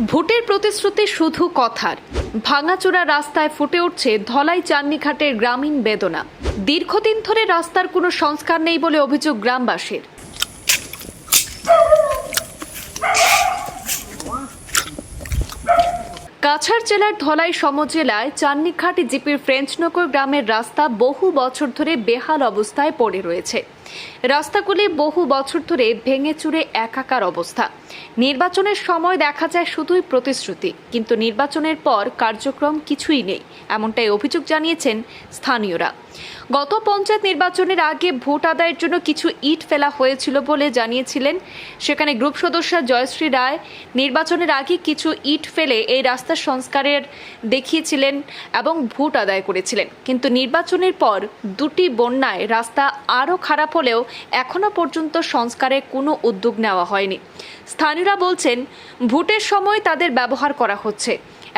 ভোটের প্রতিশ্রুতি শুধু কথার। ভাঙাচোরা রাস্তায় ফুটে উঠছে ধলাই চান্নিঘাটের গ্রামীণ বেদনা। দীর্ঘদিন ধরে রাস্তার কোনো সংস্কার নেই বলে অভিযোগ গ্রামবাসীর। কাছাড় জেলার ধলাই সমজেলায় চান্নিঘাট জিপির ফ্রেঞ্চনগর গ্রামের রাস্তা বহু বছর ধরে বেহাল অবস্থায় পড়ে রয়েছে। রাস্তাগুলি বহু বছর ধরে ভেঙে চুরে একাকার অবস্থা। নির্বাচনের সময় দেখা যায় শুধুই প্রতিশ্রুতি, কিন্তু নির্বাচনের পর কার্যক্রম কিছুই নেই, এমনটাই অভিযোগ জানিয়েছেন স্থানীয়রা। গত পঞ্চায়েত নির্বাচনের আগে ভোট আদায়ের জন্য কিছু ইট ফেলা হয়েছিল বলে জানিয়েছিলেন। সেখানে গ্রুপ সদস্য জয়শ্রী রায়, নির্বাচনের আগে কিছু ইট ফেলে এই রাস্তার সংস্কারের দেখিয়েছিলেন এবং ভোট আদায় করেছিলেন। কিন্তু নির্বাচনের পর দুটি বন্যায় রাস্তা আরও খারাপ হলেও এখনও পর্যন্ত সংস্কারে কোনো উদ্যোগ নেওয়া হয়নি। স্থানীয়রা বলছেন, ভোটের সময় তাদের ব্যবহার করা হচ্ছে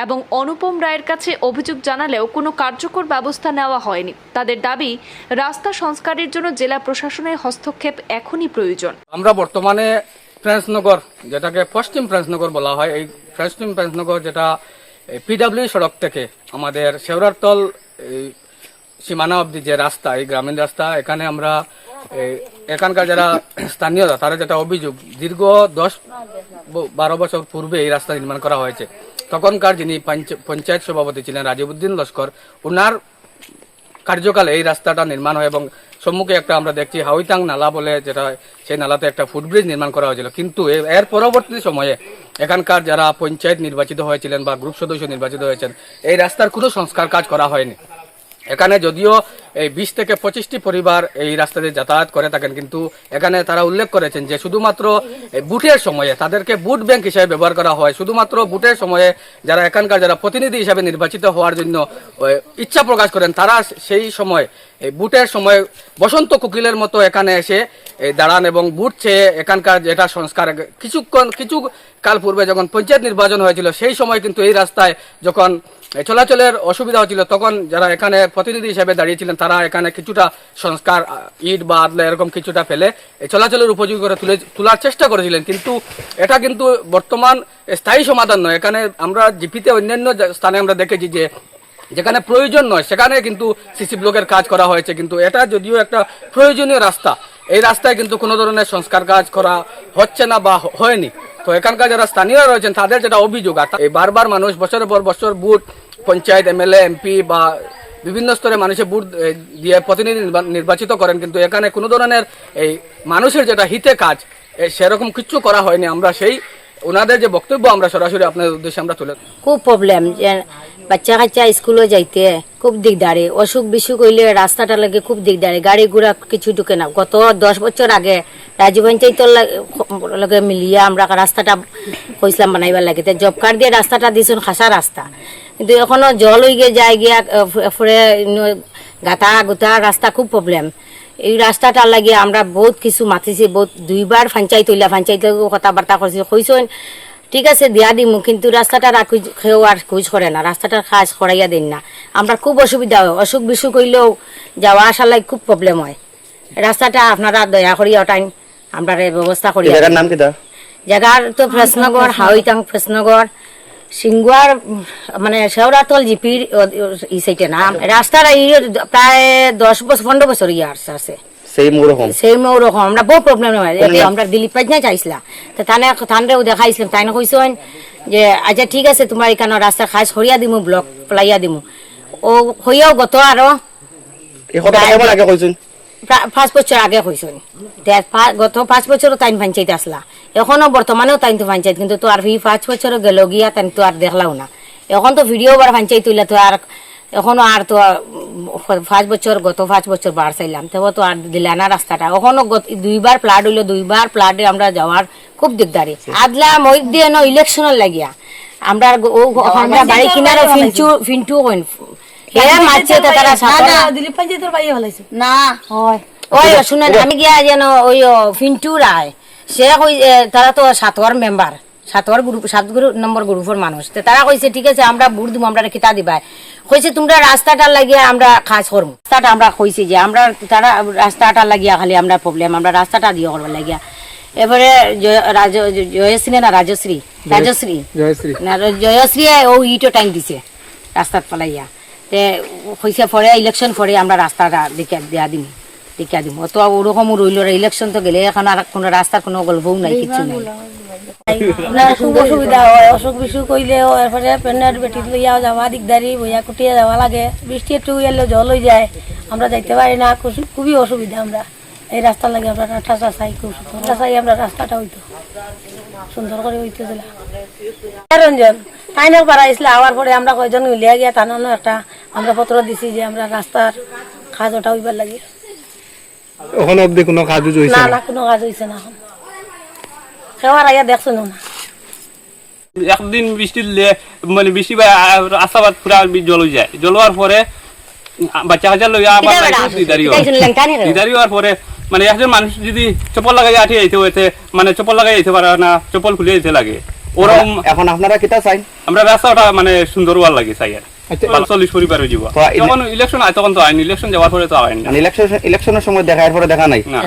এবং অনুপম রায়ের কাছে অভিযোগ জানালেও কোনো কার্যকর ব্যবস্থা নেওয়া হয়নি। তাদের দাবি, রাস্তা সংস্কারের জন্য জেলা প্রশাসনের হস্তক্ষেপ এখনই প্রয়োজন। আমরা বর্তমানে ফ্রেন্সনগর, যেটাকে পশ্চিম ফ্রেন্সনগর বলা হয়, এই পশ্চিম ফ্রেন্সনগর যেটা পিডাব্লিউ সড়ক থেকে আমাদের শেওরারতল সীমানা অব্দি যে রাস্তা, এই গ্রামীণ রাস্তা, এখানে আমরা এখানকার যারা স্থানীয়রা তারা যেটা অভিযোগ, দীর্ঘ দশ বারো বছর পূর্বে এই রাস্তা নির্মাণ করা হয়েছে। তখনকার যিনি পঞ্চায়েত সভাপতি ছিলেন রাজিবুদ্দিন লস্কর ওনার কার্যকালে এই রাস্তাটা নির্মাণ হয় এবং সম্মুখে একটা আমরা দেখছি হাউইতাং নালা বলে যেটা সেই নালাতে একটা ফুটব্রিজ নির্মাণ করা হয়েছিল। কিন্তু এর পরবর্তী সময়ে এখানকার যারা পঞ্চায়েত নির্বাচিত হয়েছিলেন বা গ্রুপ সদস্য নির্বাচিত হয়েছেন, এই রাস্তার কোনো সংস্কার কাজ করা হয়নি। এখানে যদিও এই বিশ থেকে পঁচিশটি পরিবার এই রাস্তা দিয়ে যাতায়াত করে থাকেন, কিন্তু এখানে তারা উল্লেখ করেছেন যে শুধুমাত্র বুটের সময়ে তাদেরকে বুট ব্যাংক হিসেবে ব্যবহার করা হয়। শুধুমাত্র বুটের সময়ে যারা এখানকার যারা প্রতিনিধি হিসাবে নির্বাচিত হওয়ার জন্য ইচ্ছা প্রকাশ করেন, তারা সেই সময়, এই বুটের সময় বসন্ত কুকিলের মতো এখানে এসে দাঁড়ান এবং বুট চেয়ে এখানকার যেটা সংস্কার, কিছুক্ষণ, কিছু কাল পূর্বে যখন পঞ্চায়েত নির্বাচন হয়েছিল, সেই সময় কিন্তু এই রাস্তায় যখন চলাচলের অসুবিধা হচ্ছিল। তখন যারা এখানে প্রতিনিধি হিসেবে দাঁড়িয়েছিলেন তারা এখানে কিছুটা সংস্কার, ইট বা আদলা এরকম কিছুটা ফেলে এই চলাচলের উপযোগী করে তুলে, তোলার চেষ্টা করেছিলেন। কিন্তু এটা কিন্তু বর্তমান স্থায়ী সমাধান নয়। এখানে আমরা জিপিতে অন্যান্য স্থানে আমরা দেখেছি যে, যেখানে প্রয়োজন নয়, সেখানে কিন্তু সিসি ব্লকের কাজ করা হয়েছে। কিন্তু এটা যদিও একটা প্রয়োজনীয় রাস্তা, এই রাস্তায় কিন্তু কোনো ধরনের সংস্কার কাজ করা হচ্ছে না বা হয়নি। তো এখানকার যারা স্থানীয় রয়েছেন, তাদের যেটা অভিযোগ, আর এই বারবার মানুষ বছরের পর বছর বুট পঞ্চায়েত এমএলএ এমপি বা বিভিন্ন স্তরে মানুষের বুট দিয়ে প্রতিনিধি নির্বাচিত করেন, কিন্তু এখানে কোনো ধরনের এই মানুষের যেটা হিতে কাজ সেরকম কিচ্ছু করা হয়নি। আমরা সেই, ওনাদের যে বক্তব্য আমরা সরাসরি আপনাদের উদ্দেশ্যে আমরা তুলে খুব প্রবলেম বাচ্চা কাচ্চা স্কুলে যাইতে খুব দিকদারি অসুখ বিসুখ হইলে রাস্তাটা লাগে খুব দিকদারি গাড়ি ঘোড়া কিছু ঢুকে না। গত দশ বছর আগে রাজীব পঞ্চায়েতর লগে মিলিয়ে আমরা রাস্তাটা কইসলাম বানাইবার লাগে। জব কার্ড দিয়ে রাস্তাটা দিয়েছেন, খাসা রাস্তা। কিন্তু এখনও জল হয়ে গিয়ে যায় গিয়া ফুরে গাতা গুতা রাস্তা খুব প্রবলেম এই রাস্তাটা লাগিয়ে আমরা বহুত কিছু মাতিছি বহুত দুইবার পঞ্চায়েত হইলা পঞ্চায়েত কথাবার্তা করছি কইসন ঠিক আছে দিয়া দিমু কিন্তু রাস্তাটা রাখি খেয়েও আর খুঁজ করে না রাস্তাটার কাজ করাইয়া দিন না। আমরা খুব অসুবিধা হয় অসুখ বিসুখ হইলেও যাওয়া আসার লাগে খুব প্রবলেম হয়। রাস্তাটা আপনারা দয়া করিয়া ওটাই আমরা ব্যবস্থা করি জায়গার নাম কি দা? জায়গার তো ফ্রেসনগর হাওইতাং ফ্রেসনগর সিঙ্গুয়ার মানে শেওরাতল জিপির ই সাইটে না। রাস্তার এই প্রায় দশ বছর পনেরো বছর ইয়ে আসছে আছে সেই মোর হোম সেই ওরকম আমরা বহু প্রবলেম হয় আমরা দিলীপ পাজ না চাইছিলাম। তো তানে তানরেও দেখাইছিলাম তাই কইছেন যে আচ্ছা ঠিক আছে তোমার এখানে রাস্তা খাস হরিয়া দিমু ব্লক ফলাইয়া দিমু। ও হইয়াও গত আরও। পাঁচ বছর আগে হয়েছিল গত পাঁচ বছরও তাইন পঞ্চায়েত আসলা এখনও বর্তমানেও তাইন তো পঞ্চায়েত কিন্তু তো আর এই পাঁচ বছর গেল গিয়া তাইন তো আর দেখলাও না। এখন তো ভিডিও বার পঞ্চায়েত হইলা তো আর এখনও আর তো পাঁচ বছর গত পাঁচ বছর বার চাইলাম। তবে তো আর দিলা না রাস্তাটা এখনও দুইবার প্লাট হইল দুইবার প্লাটে আমরা যাওয়ার খুব দিকদারি আদলা মই দিয়ে ন ইলেকশনের লাগিয়া। আমরা ও আমরা বাড়ি কিনারে ফিন্টু ফিন্টু কইন মারছে তো তারা সাথে দিলীপ পঞ্চায়েতের বাইরে হলাইছে না। হয়। ওই শুনেন আমি গিয়া যেন ওই ফিন্টু রায় সে কই তারা তো মেম্বার গ্রুপ সাত গ্রুপ নম্বর গ্রুপের মানুষ। তো তারা কইছে ঠিক আছে আমরা বুট দিব আমরা কিতা দিবাই কইছে তোমরা রাস্তাটা লাগিয়ে আমরা কাজ করব রাস্তাটা আমরা কইছি যে আমরা তারা রাস্তাটা লাগিয়া খালি আমরা প্রবলেম আমরা রাস্তাটা দিয়ে করবার লাগিয়া। এবারে জয়শ্রী না রাজশ্রী? রাজশ্রী। জয়শ্রী। না জয়শ্রী ও ইটো টাইম দিছে রাস্তাত পালাইয়া। তে হইছে পরে ইলেকশন পরে আমরা রাস্তাটা দেখা দেয়া দিম দেখা দিম। অত ওরকম রইল ইলেকশন তো গেলে এখন আর কোনো রাস্তার কোনো গল্পও নাই কিছু নাই। খুব অসুবিধা হয় অসুখ বিসুখ কইলেও এরপরে পেন্ডার বেটি লইয়া যাওয়া দিকদারি বইয়া কুটিয়া যাওয়া লাগে। বৃষ্টি একটু এলে জল হয়ে যায় আমরা যাইতে পারি না খুব- খুবই অসুবিধা আমরা। এই রাস্তা লাগে আমরা রাস্তাটা চাই খুব সুন্দর। চাই আমরা রাস্তাটা হইতো। সুন্দর করে হইতে দিলা রঞ্জন তাইনের পাড়া আসলে আওয়ার পরে আমরা কয়জন মিলিয়া গিয়া তানানো একটা আমরা পত্র দিছি যে আমরা রাস্তার কাজ ওটা হইবার লাগে। ওখানে অব্দি কোনো কাজ হয়েছে না না? কোনো কাজ হইছে না এখন। সেবার আগে দেখছ না? একদিন বৃষ্টি দিলে মানে বৃষ্টি বা আশাবাদ পুরা জল হয়ে যায় জল হওয়ার পরে বাচ্চা কাচ্চা লইয়া আবার কিটা দিদারি কিটা? দিদারি হওয়ার পরে মানে একজন মানুষ যদি চপ্পল লাগাই আঠে যেতে হইতে মানে চপ্পল লাগাই যেতে পারে না চপ্পল খুলে যেতে লাগে। ওরকম এখন আপনারা কিতা চাইন? আমরা রাস্তাটা মানে সুন্দর হওয়ার লাগে চাই আর চল্লিশ পরিবার হয়ে যাব তো ইলে- যখন ইলেকশন হয় তখন তো আইন ইলেকশন যাওয়ার পরে তো আইন না ইলেকশন ইলেকশনের সময় দেখা এরপরে দেখা নাই? না।